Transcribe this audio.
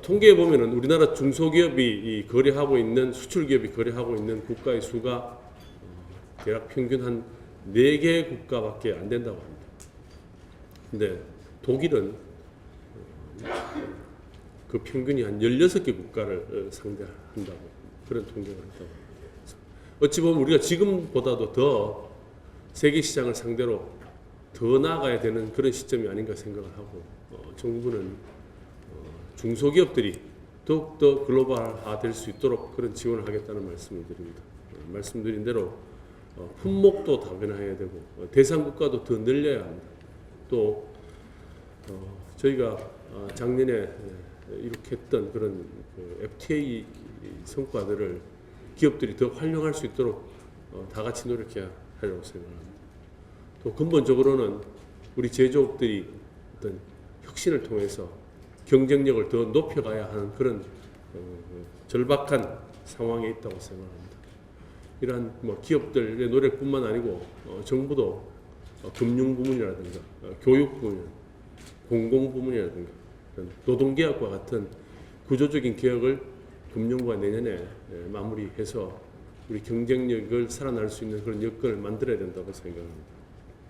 통계에 보면은 우리나라 중소기업이 이 거래하고 있는 수출 기업이 거래하고 있는 국가의 수가 어, 대략 평균 한 4개 국가밖에 안 된다고 합니다. 근데 독일은 어, 그 평균이 한 16개 국가를 어, 상대한다고 그런 통계가 있다고. 어찌 보면 우리가 지금보다도 더 세계 시장을 상대로 더 나아가야 되는 그런 시점이 아닌가 생각을 하고 어, 정부는 어, 중소기업들이 더욱더 글로벌화 될 수 있도록 그런 지원을 하겠다는 말씀을 드립니다. 어, 말씀드린 대로 어, 품목도 다변화해야 되고 어, 대상 국가도 더 늘려야 합니다. 또 어, 저희가 어, 작년에 에, 이렇게 했던 그런 그 FTA 성과들을 기업들이 더 활용할 수 있도록 어, 다 같이 노력해야 하려고 생각합니다. 또 근본적으로는 우리 제조업들이 어떤 혁신을 통해서 경쟁력을 더 높여가야 하는 그런 어, 절박한 상황에 있다고 생각합니다. 이러한 뭐 기업들의 노력뿐만 아니고 어, 정부도 어, 금융 부문이라든가 어, 교육 부문, 공공 부문이라든가 노동개혁과 같은 구조적인 개혁을 금년과 내년에 예, 마무리해서 우리 경쟁력을 살아날 수 있는 그런 여건을 만들어야 된다고 생각합니다.